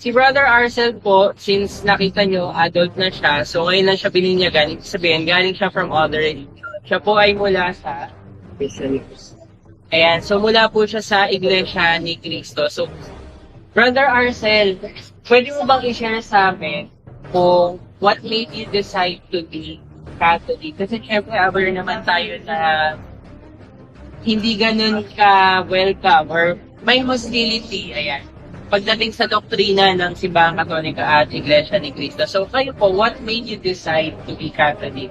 si Brother Arcel po, since nakita nyo, adult na siya, so ngayon lang siya bininyagan, ibig sabihin, galing siya from other religion. Siya po ay mula sa Ayan, so mula po siya sa Iglesia ni Cristo. So, Brother Arcel, pwede mo bang i-share sa amin kung what made you decide to be Catholic? Kasi syempre, aware naman tayo na hindi ganun ka welcome or may hostility, ayan, pagdating sa doktrina ng Simbahang Katolika at Iglesia ni Cristo. So, kayo po, what made you decide to be Catholic?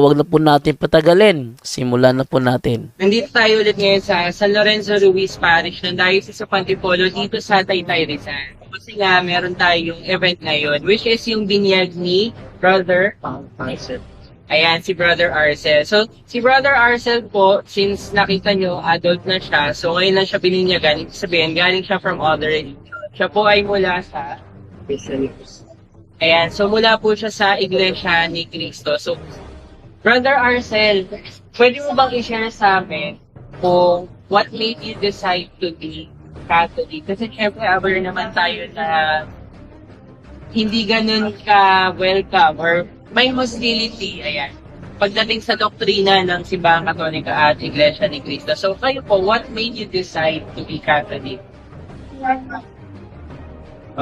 wag na po natin patagalin. Simulan na po natin. Nandito tayo ulit ngayon sa San Lorenzo Ruiz Parish ng Diocese of Antipolo dito sa Taytay Rizal. Kasi nga, meron tayong event ngayon, which is yung binyag ni Brother Ayan, si Brother Arcel. So, si Brother Arcel po, since nakita nyo, adult na siya, so ngayon lang siya bininyagan, ibig sabihin, galing siya from other religion. Siya po ay mula sa Ayan, so mula po siya sa Iglesia ni Cristo. So, Brother Arcel, pwede mo bang i-share sa amin kung what made you decide to be Catholic? Kasi syempre, aware naman tayo na hindi ganun ka welcome or may hostility, ayan, pagdating sa doktrina ng Simbahang Katolika at Iglesia ni Cristo. So, kayo po, what made you decide to be Catholic?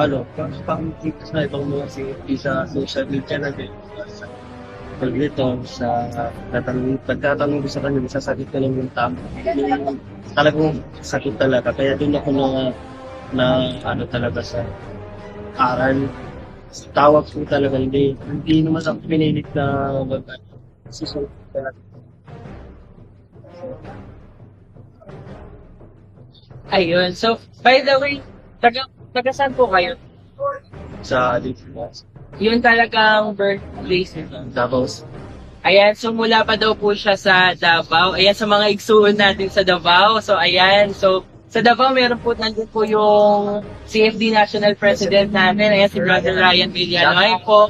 ano, pang-tips na ibang mga sa social media na din. Pag nito, sa tatanong, pagkatanong ko sa kanya, sasagot ko lang yung tama. Yung talagang sakit talaga. Kaya doon ako na, na ano talaga sa aral. Tawag ko talaga, hindi, hindi naman ako pinilit na mag susunod talaga. Ayun. So, by the way, taga, taga saan po kayo? Sa dito Yun talagang birthplace nito. Tapos, Ayan, so mula pa daw po siya sa Davao. Ayan, sa mga igsuon natin sa Davao. So, ayan. So, sa Davao, meron po nandun po yung CFD National President natin. Ayan, si Brother Ryan Villano. Ay po.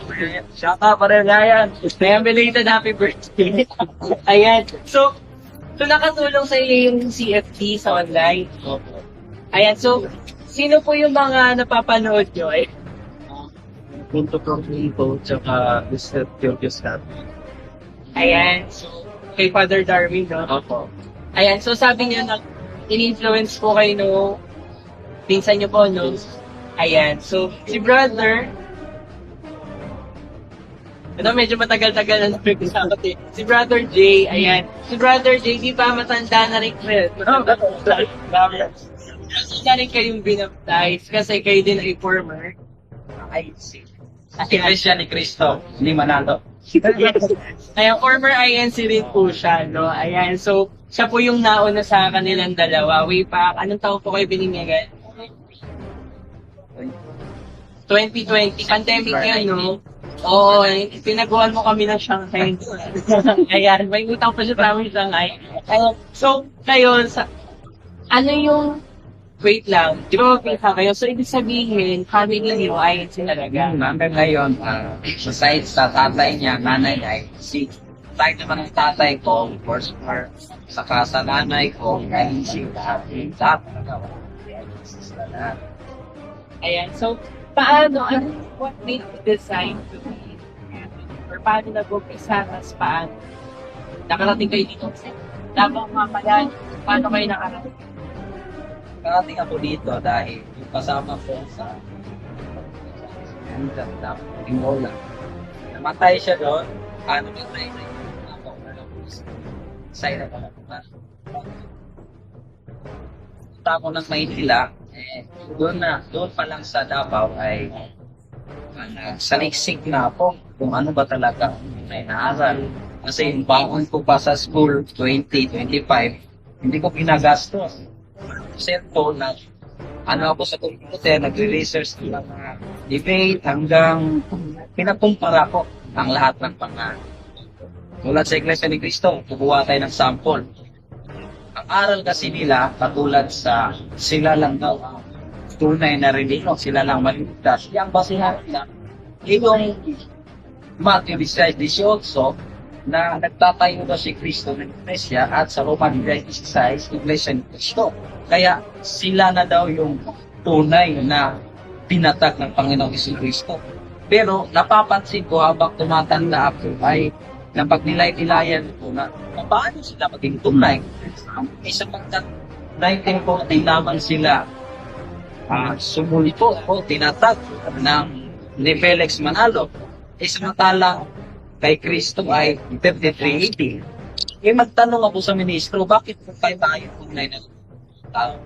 Shout out rin, Ryan. Ayan, belated happy birthday. ayan. So, so nakatulong sa iyo yung CFD sa online. Ayan, so, sino po yung mga napapanood nyo? Eh, Punto info, tsaka Mr. Georgios Cat. ayan, so, kay Father Darwin, no? Opo. Ayan, so sabi niya na in-influence po kayo no, pinsan niyo po, no? Ayan, so si brother, ano, medyo matagal-tagal na nagkakasama eh. Si brother Jay, ayan. Si brother Jay, di ba matanda na rin kayo? Na rin kayong binaptize kasi kayo din ay former. Ay, si. Iglesia ni Cristo, ni Manalo. Ayan, former INC rin po siya, no? Ayan, so, siya po yung nauna sa kanilang dalawa. Way back, anong taon po kayo bininyagan? 2020, pandemic yun, no? Oo, eh, pinagawan mo kami ng Shanghai. Ayan, may utang pa siya sa amin Shanghai. Ayan, so, kayo, sa, ano yung, wait lang, di ba magpinsa kayo? So, ibig sabihin, family niyo ay talaga. Hanggang ngayon, uh, sa side sa tatay niya, nanay niya, ay si side naman ng tatay ko, first part, saka sa nanay ko, ay si tatay. Ayan, so, paano, ano, what made you decide to be? Or paano nag-umpisa, tas paano? nakarating kayo dito. Tapos mga pala, paano kayo nakarating? Karating ako dito dahil yung kasama ko sa Hanggang na Timola. Namatay siya doon. Ano ba tayo na yun? Say na pala. Punta ako ng Maynila. Eh, doon na, doon pa lang sa Davao ay uh, saliksik na ako kung ano ba talaga may naaral. Kasi yung baon ko pa sa school, 20, 25, hindi ko ginagastos. Cellphone na ano ako sa computer, nagre-research ng mga debate hanggang pinakumpara ko ang lahat ng mga tulad sa Iglesia ni Cristo, kukuha tayo ng sample. Ang aral kasi nila, katulad sa sila lang daw ang tunay na relino, sila lang maligtas. Yang basihan nila, yung Matthew 16, 18, na nagtatayo daw si Kristo ng Iglesia at sa Roma 16, Iglesia ni Cristo. Kaya sila na daw yung tunay na pinatag ng Panginoong Isu Kristo. Pero napapansin ko habang tumatanda ako ay napagnilay-nilayan ko na paano sila maging tunay. Isa pang 1914 lamang sila uh, sumulpo o tinatag ng ni Felix Manalo. E samantalang kay Kristo ay 5380. Eh magtanong ako sa ministro, bakit tayo tayo tunay na tao?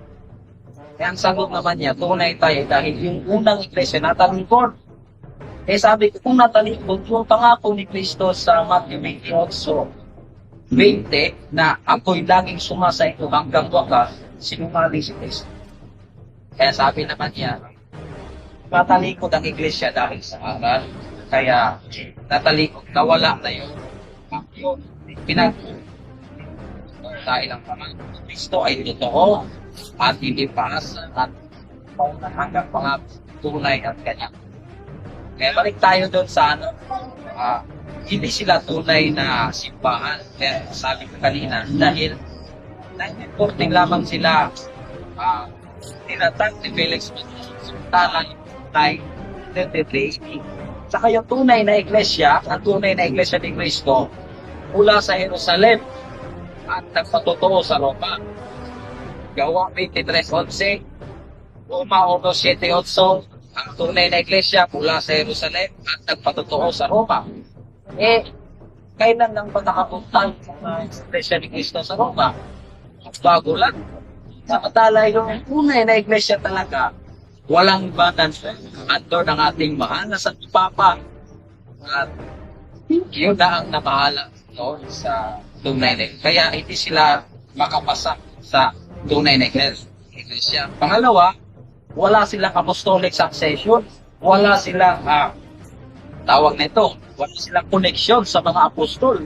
Eh ang sagot naman niya, tunay tayo dahil yung unang iglesia natalingkod. Eh sabi ko, kung natalingkod, yung pangako ni Kristo sa Matthew 28, 20, na ako'y laging sumasayo hanggang wakas, sinungaling si Kristo. Kaya sabi naman niya, natalikod ang iglesia dahil sa aral. Kaya natalikod, nawala na yung yung pinag dahil ang Panginoon ni Kristo ay totoo at hindi paasa at hanggang mga tunay at kanya. Kaya balik tayo doon sa ano, ah, hindi sila tunay na simbahan. Kaya sabi ko kanina, dahil 1914 lamang sila ah, tinatag ni Felix yung tunay 33 Saka yung tunay na iglesia, ang tunay na iglesia ni Cristo, mula sa Jerusalem at nagpatotoo sa Roma. Gawa 23.11, Roma 1.7.8, ang tunay na iglesia mula sa Jerusalem at nagpatotoo sa Roma. Eh, kailan lang ba nakapunta sa iglesia ni Cristo sa Roma? Bago lang. Samantala yung tunay na iglesia talaga, walang banan under ng ating mahal na Santo Papa. At yun na ang namahala no, sa tunay na Kaya hindi sila makapasa sa tunay na iglesia. Pangalawa, wala silang apostolic succession. Wala silang ah, tawag nito, wala silang connection sa mga apostol.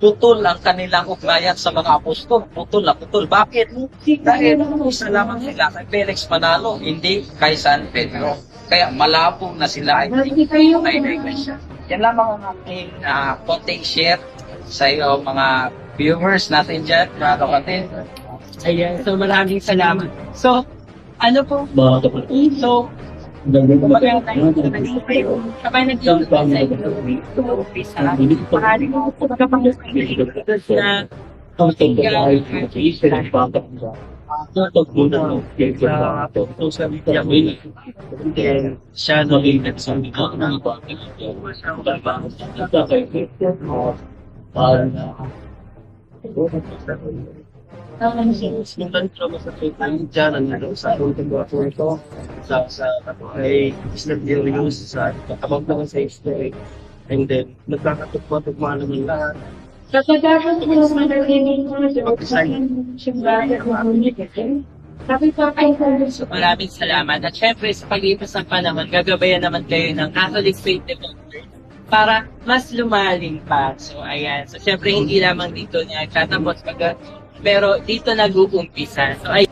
Putol ang kanilang ugnayan sa mga apostol. Putol na putol. Bakit? Dahil isa lamang sila kay Felix Manalo, hindi kay San Pedro. Kaya malabo na sila ay ay na iglesia. Yan lamang ang aking uh, konting share sa iyo mga viewers natin dyan, mga kapatid. Ayan, so maraming salamat. So, ano po? So, kumbaga kapag nag-iwan sa ito, umpisa, maaaring mo po magkapag-ibig na Then, siya naging nagsunod ng Sinundan ko sa social media, nandun sa content ko ito, sa sa ay Islam Darius, sa about naman sa history. And then, nagkakatugma-tugma naman lahat. Kapag po sa magaling ko sa simbahan ko ang sabi pa ay maraming salamat. At syempre, sa paglipas ng panahon, gagabayan naman kayo ng Catholic Faith Defender para mas lumalim pa. So, ayan. So, syempre, hindi lamang dito niya tatapos pag pero dito nag-uumpisa. So, ay